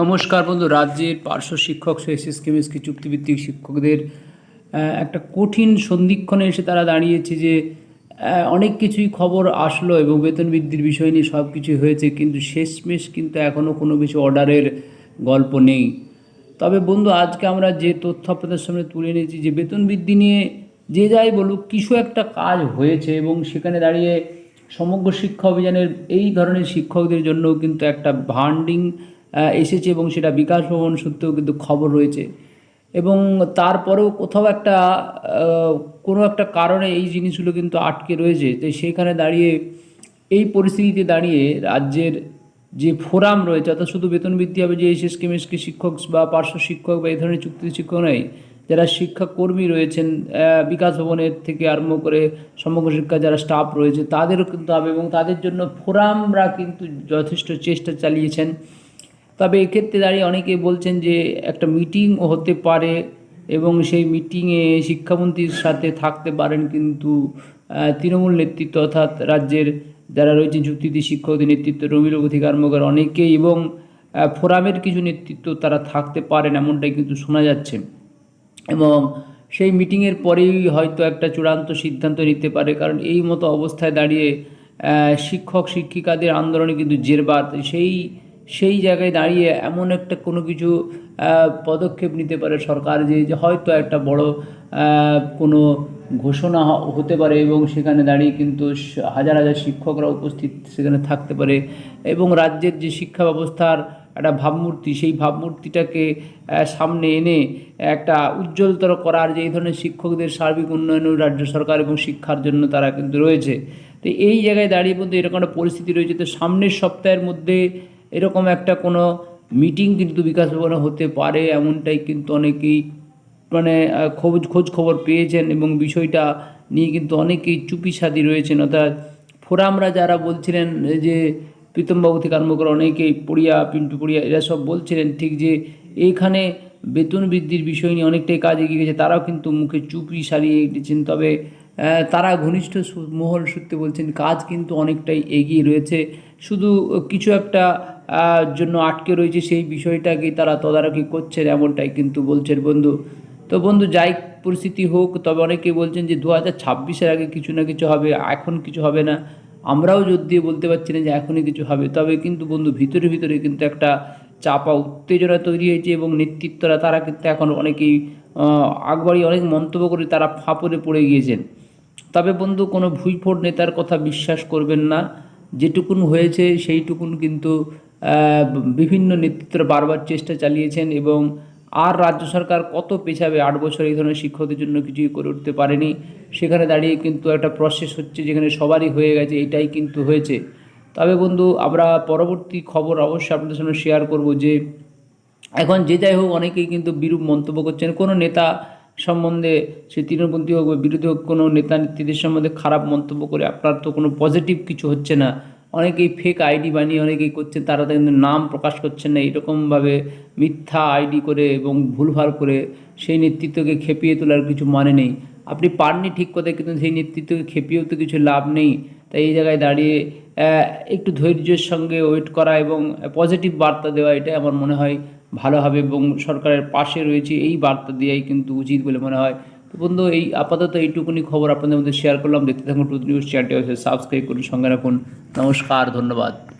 নমস্কার বন্ধু, রাজ্যের পার্শ্ব শিক্ষক এসএস কেমিস্ট্রি চুক্তিভিত্তিক শিক্ষকদের একটা কঠিন সন্ধিক্ষণে এসে তারা দাঁড়িয়েছে যে অনেক কিছুই খবর আসলো এবং বেতন বৃদ্ধির বিষয় নিয়ে সব কিছুই হয়েছে, কিন্তু শেষমেশ কিন্তু এখনও কোনো কিছু অর্ডারের গল্প নেই। তবে বন্ধু, আজকে আমরা যে তথ্য আপনাদের সামনে তুলে এনেছি, যে বেতন বৃদ্ধি নিয়ে যে যাই বলুক, কিছু একটা কাজ হয়েছে এবং সেখানে দাঁড়িয়ে সমগ্র শিক্ষা অভিযানের এই ধরনের শিক্ষকদের জন্যও কিন্তু একটা ভান্ডিং এসেছে এবং সেটা বিকাশ ভবন সূত্রেও কিন্তু খবর রয়েছে। এবং তারপরেও কোথাও একটা কোনো একটা কারণে এই জিনিসগুলো কিন্তু আটকে রয়েছে। তো সেইখানে দাঁড়িয়ে, এই পরিস্থিতিতে দাঁড়িয়ে রাজ্যের যে ফোরাম রয়েছে, অর্থাৎ শুধু বেতন বৃদ্ধি হবে যে এসএস কেমিস্ট্রি শিক্ষক বা পার্শ্ব শিক্ষক বা এই ধরনের চুক্তি শিক্ষক নয়, যারা শিক্ষাকর্মী রয়েছেন বিকাশ ভবনের থেকে আরম্ভ করে সমগ্র শিক্ষা যারা স্টাফ রয়েছে, তাদেরও কিন্তু হবে এবং তাদের জন্য ফোরামরা কিন্তু যথেষ্ট চেষ্টা চালিয়েছেন। তবে এক্ষেত্রে দাঁড়িয়ে অনেকে বলছেন যে একটা মিটিং হতে পারে এবং সেই মিটিংয়ে শিক্ষামন্ত্রীর সাথে থাকতে পারেন কিন্তু তৃণমূল নেতৃত্ব অর্থাৎ রাজ্যের যারা রয়েছেন চুক্তিতে শিক্ষকদের নেতৃত্ব অধিক কর্মকার অনেকেই এবং ফোরামের কিছু নেতৃত্ব তারা থাকতে পারেন এমনটাই কিন্তু শোনা যাচ্ছে। এবং সেই মিটিংয়ের পরেই হয়তো একটা চূড়ান্ত সিদ্ধান্ত নিতে পারে কারণ এই মতো অবস্থায় দাঁড়িয়ে শিক্ষক শিক্ষিকাদের আন্দোলনে কিন্তু জেরবার সেই সেই জায়গায় দাঁড়িয়ে এমন একটা কোনো কিছু পদক্ষেপ নিতে পারে সরকার যে হয়তো একটা বড় কোনো ঘোষণা হতে পারে এবং সেখানে দাঁড়িয়ে কিন্তু হাজার হাজার শিক্ষকরা উপস্থিত সেখানে থাকতে পারে এবং রাজ্যের যে শিক্ষা ব্যবস্থার একটা ভাবমূর্তি, সেই ভাবমূর্তিটাকে সামনে এনে একটা উজ্জ্বলতর করার যে এই ধরনের শিক্ষকদের সার্বিক উন্নয়ন রাজ্য সরকার এবং শিক্ষার জন্য তারা কিন্তু রয়েছে। তো এই জায়গায় দাঁড়িয়ে বলতে এরকম একটা পরিস্থিতি রয়েছে। তো সামনের সপ্তাহের মধ্যে এরকম একটা কোনো মিটিং কিন্তু বিকাশ ভবনে হতে পারে, এমনটাই কিন্তু অনেকেই মানে খোঁজ খোঁজ খবর পেয়েছেন এবং বিষয়টা নিয়ে কিন্তু অনেকেই চুপি সাদি রয়েছেন। অর্থাৎ ফোরামরা যারা বলছিলেন যে, প্রীতমবাবু থেকে আরম্ভ করে অনেকেই, পড়িয়া, পিন্টু পড়িয়া, এরা সব বলছিলেন ঠিক যে, এইখানে বেতন বৃদ্ধির বিষয় নিয়ে অনেকটাই কাজ এগিয়ে গেছে, তারাও কিন্তু মুখে চুপি সারিয়ে দিচ্ছেন তবে তারা ঘনিষ্ঠ মহল সূত্রে বলছেন, কাজ কিন্তু অনেকটাই এগিয়ে রয়েছে। শুধু কিছু একটা জন্য আটকে রয়েছে সেই বিষয়টাকেই তারা তদারকি করছেন এমনটাই কিন্তু বলছেন বন্ধু। তো বন্ধু, যাই পরিস্থিতি হোক, তবে অনেকেই বলছেন যে দু হাজার ছাব্বিশের আগে কিছু না কিছু হবে, এখন কিছু হবে না। আমরাও দিয়ে বলতে পারছি না যে এখনই কিছু হবে। তবে কিন্তু বন্ধু, ভিতরে ভিতরে কিন্তু একটা চাপা উত্তেজনা তৈরি হয়েছে এবং নেতৃত্বরা, তারা কিন্তু এখন অনেকেই আগবাড়ি অনেক মন্তব্য করে তারা ফাঁপড়ে পড়ে গিয়েছেন। তবে বন্ধু, কোনো ভুইফোড় নেতার কথা বিশ্বাস করবেন না। যেটুকুন হয়েছে সেইটুকুন কিন্তু বিভিন্ন নেতৃত্বরা বারবার চেষ্টা চালিয়েছেন এবং আর রাজ্য সরকার কত পেছাবে আট বছর এই ধরনের শিক্ষকদের জন্য কিছুই করে উঠতে পারেনি। সেখানে দাঁড়িয়ে কিন্তু একটা প্রসেস হচ্ছে যেখানে সবারই হয়ে গেছে, এটাই কিন্তু হয়েছে। তবে বন্ধু, আমরা পরবর্তী খবর অবশ্যই আপনাদের সামনে শেয়ার করব যে, এখন যে যাই হোক, অনেকেই কিন্তু বিরূপ মন্তব্য করছেন। কোনো নেতা সম্বন্ধে সে তৃণমূলপন্থী হোক বা বিরোধী হোক কোনো নেতা নেত্রীদের সম্বন্ধে খারাপ মন্তব্য করে আপনার তো কোনো পজিটিভ কিছু হচ্ছে না। অনেকেই ফেক আইডি বানিয়ে অনেকেই করছেন, তারা তো কিন্তু নাম প্রকাশ করছেন না। এরকমভাবে মিথ্যা আইডি করে এবং ভুলভাল করে সেই নেতৃত্বকে খেপিয়ে তোলার কিছু মানে নেই। আপনি পাননি ঠিক কথা কিন্তু সেই নেতৃত্বকে খেপিয়েও তো কিছু লাভ নেই। তাই এই জায়গায় দাঁড়িয়ে একটু ধৈর্যের সঙ্গে ওয়েট করা এবং পজিটিভ বার্তা দেওয়া এটাই আমার মনে হয় ভালো হবে এবং সরকারের পাশে রয়েছে, এই বার্তা দেওয়াই কিন্তু উচিত বলে মনে হয়। তো বন্ধু, এই আপাতত এইটুকুনি খবর আপনাদের মধ্যে শেয়ার করলাম। দেখতে থাকুন টুথ নিউজ চ্যানেলটি সাবস্ক্রাইব করুন, সঙ্গে রাখুন। নমস্কার, ধন্যবাদ।